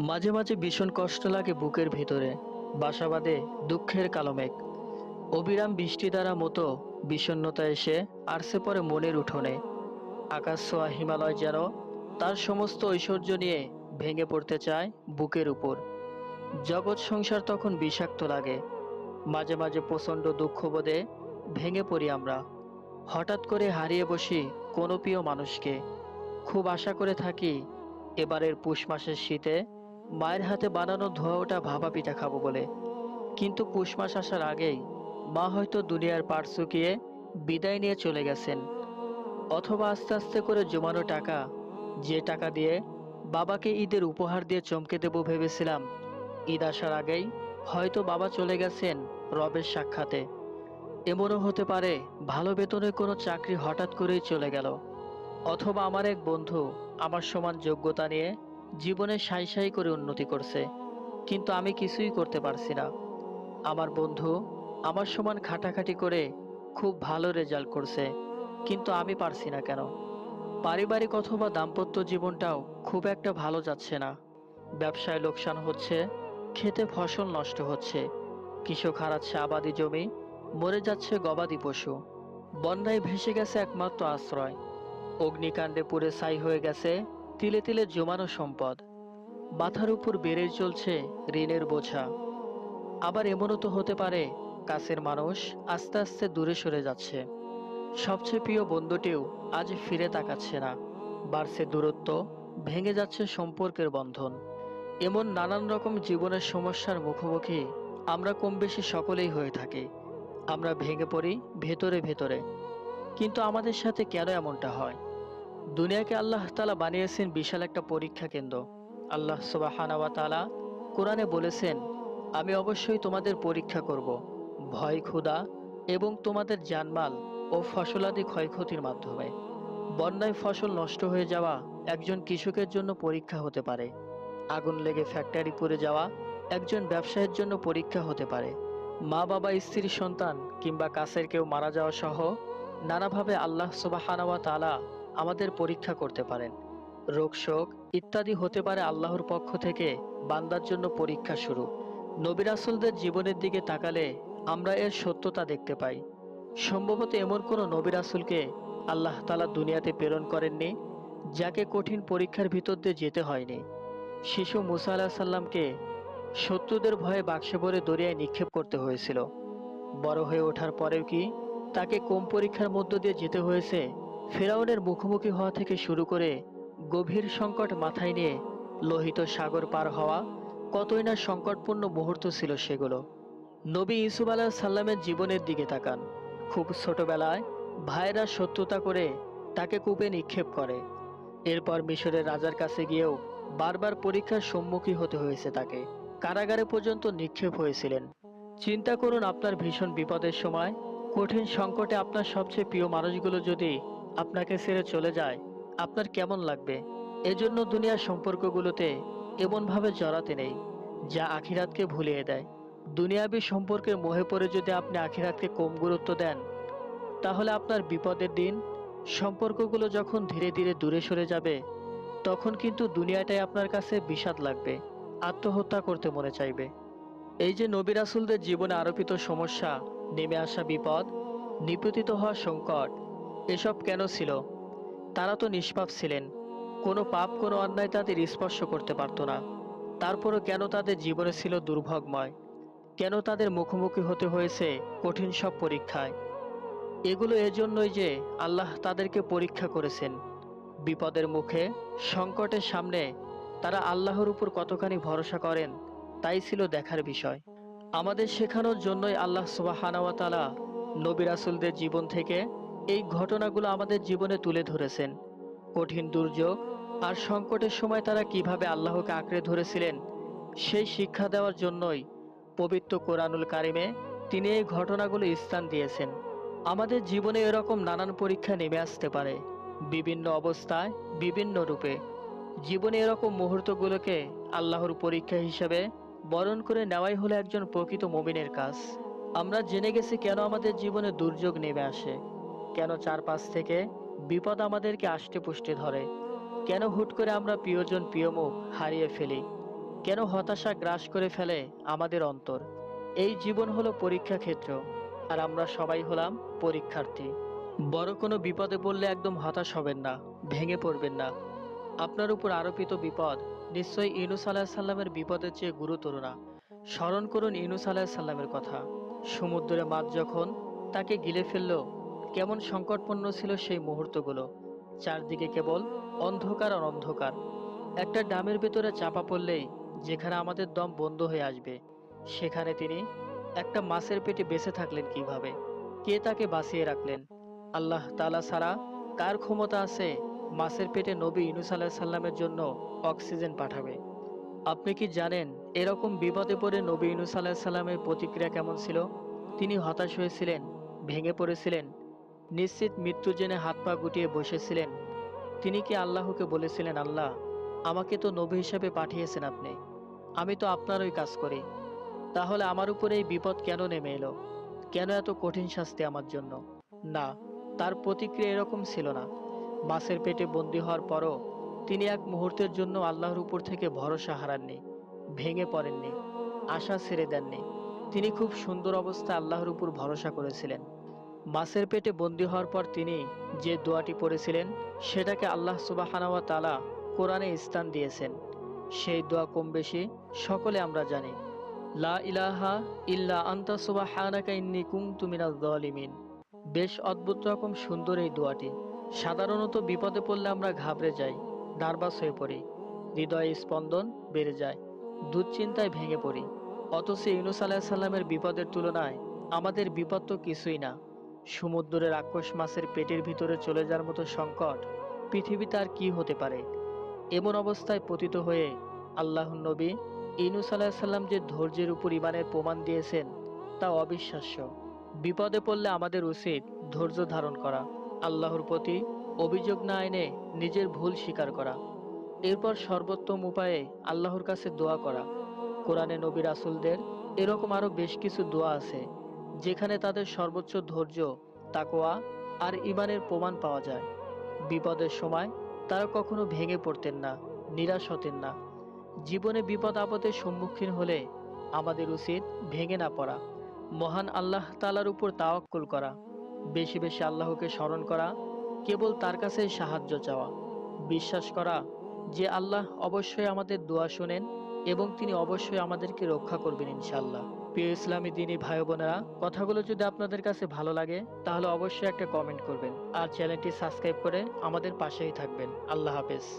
মাঝে মাঝে ভীষণ কষ্ট লাগে বুকের ভিতরে। বাসা বাঁধে দুঃখের কালো মেঘ। অবিরাম বৃষ্টি দ্বারা মতো বিষণ্ণতা এসে আরসে পরে মনের উঠোনে। আকাশ ছোঁয়া হিমালয় যেন তার সমস্ত ঐশ্বর্য নিয়ে ভেঙে পড়তে চায় বুকের উপর। জগৎ সংসার তখন বিষাক্ত লাগে। মাঝে মাঝে প্রচণ্ড দুঃখবোধে ভেঙে পড়ি আমরা। হঠাৎ করে হারিয়ে বসি কোনো প্রিয় মানুষকে। খুব আশা করে থাকি এবারের পুষ মাসের শীতে মায়ের হাতে বানানো ধোয়া ওটা ভাপা পিঠা খাব বলে। কিন্তু পুষ মাস আসার আগেই মা হয়তো দুনিয়ার পাট শুকিয়ে বিদায় নিয়ে চলে গেছেন। অথবা আস্তে আস্তে করে জমানো টাকা, যে টাকা দিয়ে বাবাকে ঈদের উপহার দিয়ে চমকে দেব ভেবেছিলাম, ঈদ আসার আগেই হয়তো বাবা চলে গেছেন রবের সাক্ষাতে। এমনও হতে পারে ভালো বেতনে কোনো চাকরি হঠাৎ করেই চলে গেল। অথবা আমার এক বন্ধু আমার সমান যোগ্যতা নিয়ে জীবনে সাই সাই করে উন্নতি করছে, কিন্তু আমি কিছুই করতে পারছি না। আমার বন্ধু আমার সমান খাটাখাটি করে খুব ভালো রেজাল্ট করছে, কিন্তু আমি পারছি না কেন? পারিবারিক অথবা দাম্পত্য জীবনটাও খুব একটা ভালো যাচ্ছে না। ব্যবসায় লোকসান হচ্ছে, খেতে ফসল নষ্ট হচ্ছে, কৃষক হারাচ্ছে আবাদি জমি, মরে যাচ্ছে গবাদি পশু। বন্যায় ভেসে গেছে একমাত্র আশ্রয়। অগ্নিকাণ্ডে পুড়ে ছাই হয়ে গেছে তিলে তিলে জমানো সম্পদ। মাথার উপর বেড়ে চলছে ঋণের বোঝা। আবার এমনও তো হতে পারে, কাছের মানুষ আস্তে আস্তে দূরে সরে যাচ্ছে। সবচেয়ে প্রিয় বন্ধুটিও আজ ফিরে তাকাচ্ছে না। বাড়ছে দূরত্ব, ভেঙে যাচ্ছে সম্পর্কের বন্ধন। এমন নানান রকম জীবনের সমস্যার মুখোমুখি আমরা কম বেশি সকলেই হয়ে থাকি। আমরা ভেঙে পড়ি ভেতরে ভেতরে। কিন্তু আমাদের সাথে কেন এমনটা হয়? দুনিয়াকে আল্লাহ তালা বানিয়েছেন বিশাল একটা পরীক্ষা কেন্দ্র। আল্লাহ সুবাহানাওয়া তালা কোরআনে বলেছেন, আমি অবশ্যই তোমাদের পরীক্ষা করব। ভয়, ক্ষুধা এবং তোমাদের জানমাল ও ফসলাদি ক্ষয়ক্ষতির মাধ্যমে। বন্যায় ফসল নষ্ট হয়ে যাওয়া একজন কৃষকের জন্য পরীক্ষা হতে পারে। আগুন লেগে ফ্যাক্টরি পুড়ে যাওয়া একজন ব্যবসায়ের জন্য পরীক্ষা হতে পারে। মা, বাবা, স্ত্রী, সন্তান কিংবা কাছের কেউ মারা যাওয়া সহ নানাভাবে আল্লাহ সুবাহানাওয়া তালা আমাদের পরীক্ষা করতে পারেন। রোগ শোক ইত্যাদি হতে পারে আল্লাহর পক্ষ থেকে বান্দার জন্য পরীক্ষা শুরু। নবিরাসুলদের জীবনের দিকে তাকালে আমরা এর সত্যতা দেখতে পাই। সম্ভবত এমন কোনো নবিরাসুলকে আল্লাহ তালা দুনিয়াতে প্রেরণ করেননি, যাকে কঠিন পরীক্ষার ভিতর দিয়ে যেতে হয়নি। শিশু মুসা আলাহ সাল্লামকে শত্রুদের ভয়ে বাক্সে ভরে দরিয়ায় নিক্ষেপ করতে হয়েছিল। বড় হয়ে ওঠার পরেও কি তাকে কম পরীক্ষার মধ্য দিয়ে যেতে হয়েছে? ফেরাউনের মুখোমুখি হওয়া থেকে শুরু করে গভীর সংকট মাথায় নিয়ে লোহিত সাগর পার হওয়া কতই না সংকটপূর্ণ মুহূর্ত ছিল সেগুলো। নবী ইসুফ আলাহ সাল্লামের জীবনের দিকে তাকান। খুব ছোটবেলায় ভাইরা শত্রুতা করে তাকে কূপে নিক্ষেপ করে। এরপর মিশরের রাজার কাছে গিয়েও বারবার পরীক্ষার সম্মুখীন হতে হয়েছে তাকে। কারাগারে পর্যন্ত নিক্ষেপ হয়েছিলেন। চিন্তা করুন আপনার ভীষণ বিপদের সময়, কঠিন সংকটে আপনার সবচেয়ে প্রিয় মানুষগুলো যদি আপনাকে ছেড়ে চলে যায়। আপনার কেমন লাগবে? এজন্য দুনিয়ার সম্পর্কগুলোতে এমনভাবে জড়াতে নেই, যা আখিরাতকে ভুলিয়ে দেয়। দুনিয়াবী সম্পর্কের মোহে পড়ে যদি আপনি আখিরাতকে কম গুরুত্ব দেন, তাহলে আপনার বিপদের দিন সম্পর্কগুলো যখন ধীরে ধীরে দূরে সরে যাবে, তখন কিন্তু দুনিয়াটাই আপনার কাছে বিষাদ লাগবে, আত্মহত্যা করতে মনে চাইবে। এই যে নবী রাসুলদের জীবনে আরোপিত সমস্যা, নেমে আসা বিপদ, নিপতিত হওয়া সংকট এসব কেন ছিল? তারা তো নিষ্পাপ ছিলেন। কোনো পাপ, কোনো অন্যায় তাদের স্পর্শ করতে পারতো না। তারপরও কেন তাদের জীবনে ছিল দুর্ভগময়? কেন তাদের মুখোমুখি হতে হয়েছে কঠিন সব পরীক্ষায়? এগুলো এজন্যই যে আল্লাহ তাদেরকে পরীক্ষা করেছেন। বিপদের মুখে, সংকটের সামনে তারা আল্লাহর উপর কতখানি ভরসা করেন, তাই ছিল দেখার বিষয়। আমাদের শেখানোর জন্যই আল্লাহ সুবাহানাওয়াতালা নবী রাসুলদের জীবন থেকে এই ঘটনাগুলো আমাদের জীবনে তুলে ধরেছেন। কঠিন দুর্যোগ আর সংকটের সময় তারা কীভাবে আল্লাহকে আঁকড়ে ধরেছিলেন, সেই শিক্ষা দেওয়ার জন্যই পবিত্র কোরআনুল কারিমে তিনি এই ঘটনাগুলো স্থান দিয়েছেন। আমাদের জীবনে এরকম নানান পরীক্ষা নেমে আসতে পারে, বিভিন্ন অবস্থায়, বিভিন্ন রূপে। জীবনে এরকম মুহূর্তগুলোকে আল্লাহর পরীক্ষা হিসাবে বরণ করে নেওয়াই হলো একজন প্রকৃত মমিনের কাজ। আমরা জেনে গেছি কেন আমাদের জীবনে দুর্যোগ নেমে আসে। কেন চারপাশ থেকে বিপদ আমাদেরকে আষ্টে পুষ্টে ধরে? কেন হুট করে আমরা প্রিয়জন প্রিয়মুখ হারিয়ে ফেলি? কেন হতাশা গ্রাস করে ফেলে আমাদের অন্তর? এই জীবন হলো পরীক্ষা ক্ষেত্র, আর আমরা সবাই হলাম পরীক্ষার্থী। বড় কোনো বিপদে পড়লে একদম হতাশ হবেন না, ভেঙে পড়বেন না। আপনার উপর আরোপিত বিপদ নিশ্চয়ই ইনুস আলাহিসাল্লামের বিপদের চেয়ে গুরুতর না। স্মরণ করুন ইনুস আলাহিসাল্লামের কথা। সমুদ্রে মাছ যখন তাকে গিলে ফেলল কেমন সংকটপন্ন ছিল সেই মুহূর্তগুলো। চারদিকে কেবল অন্ধকার আর অন্ধকার। একটা ডামের ভেতরে চাপা পড়লেই যেখানে আমাদের দম বন্ধ হয়ে আসবে, সেখানে তিনি একটা মাছের পেটে বেঁচে থাকলেন কীভাবে? কে তাকে বাঁচিয়ে রাখলেন? আল্লাহ তাআলা ছাড়া কার ক্ষমতা আছে মাছের পেটে নবী ইনুস আলাহ সাল্লামের জন্য অক্সিজেন পাঠাবে? আপনি কি জানেন এরকম বিপদে পড়ে নবী ইনুস আলাহ সাল্লামের প্রতিক্রিয়া কেমন ছিল? তিনি হতাশ হয়েছিলেন, ভেঙে পড়েছিলেন নিশ্চিত মৃত্যু জেনে হাত পা গুটিয়ে বসেছিলেন। তিনি কি আল্লাহকে বলেছিলেন, আল্লাহ, আমাকে তো নবী হিসাবে পাঠিয়েছেন আপনি। আমি তো আপনারই কাজ করি। তাহলে আমার উপরে এই বিপদ কেন নেমে এলো? কেন এত কঠিন শাস্তি আমার জন্য? না, তার প্রতিক্রিয়া এরকম ছিল না। মাছের পেটে বন্দি হওয়ার পরও তিনি এক মুহূর্তের জন্য আল্লাহর উপর থেকে ভরসা হারাননি, ভেঙে পড়েননি, আশা ছেড়ে দেননি। তিনি খুব সুন্দর অবস্থায় আল্লাহর উপর ভরসা করেছিলেন। মাছের পেটে বন্দি হওয়ার পর তিনি যে দোয়াটি পড়েছিলেন, সেটাকে আল্লাহ সুবাহানাওয়া তালা কোরআনে স্থান দিয়েছেন। সেই দোয়া কম বেশি সকলে আমরা জানি। লা ইলাহা ইল্লা আন্তা সুবাহানাকা ইন্নী কুনতু মিনাজ জালিমিন বেশ অদ্ভুত রকম সুন্দর এই দোয়াটি। সাধারণত বিপদে পড়লে আমরা ঘাবড়ে যাই, নার্ভাস হয়ে পড়ি। হৃদয়ে স্পন্দন বেড়ে যায়, দুশ্চিন্তায় ভেঙে পড়ি। অথচ ইউনুস আলাহ সাল্লামের বিপদের তুলনায় আমাদের বিপদ তো কিছুই না। সমুদ্রের রাক্ষস মাছের পেটের ভিতরে চলে যাওয়ার মতো সংকট পৃথিবীতে আর কি হতে পারে? এমন অবস্থায় পতিত হয়ে আল্লাহ নবী ইনুস আলাহ সাল্লাম যে ধৈর্যের উপর ইমানের প্রমাণ দিয়েছেন, তা অবিশ্বাস্য। বিপদে পড়লে আমাদের উচিত ধৈর্য ধারণ করা, আল্লাহর প্রতি অভিযোগ না এনে নিজের ভুল স্বীকার করা। এরপর সর্বোত্তম উপায়ে আল্লাহর কাছে দোয়া করা। কোরআনে নবী রাসুলদের এরকম আরও বেশ কিছু দোয়া আছে। যেখানে তাদের সর্বোচ্চ ধৈর্য তাকোয়া আর ইমানের প্রমাণ পাওয়া যায়। বিপদের সময় তারা কখনো ভেঙে পড়তেন না, নিরাশ হতেন না। জীবনে বিপদ আপদের সম্মুখীন হলে আমাদের উচিত ভেঙে না পড়া, মহান আল্লাহ তালার উপর তাওয়াক্কুল করা, বেশি বেশি আল্লাহকে স্মরণ করা, কেবল তার কাছেই সাহায্য চাওয়া। বিশ্বাস করা যে আল্লাহ অবশ্যই আমাদের দোয়া শোনেন এবং তিনি অবশ্যই আমাদেরকে রক্ষা করবেন ইনশাল্লাহ প্রিয় ইসলামী দিনী ভাই বোনেরা, কথাগুলো যদি আপনাদের কাছে ভালো লাগে, তাহলে অবশ্যই একটা কমেন্ট করবেন। আর চ্যানেলটি সাবস্ক্রাইব করে আমাদের পাশেই থাকবেন। আল্লাহ হাফেজ।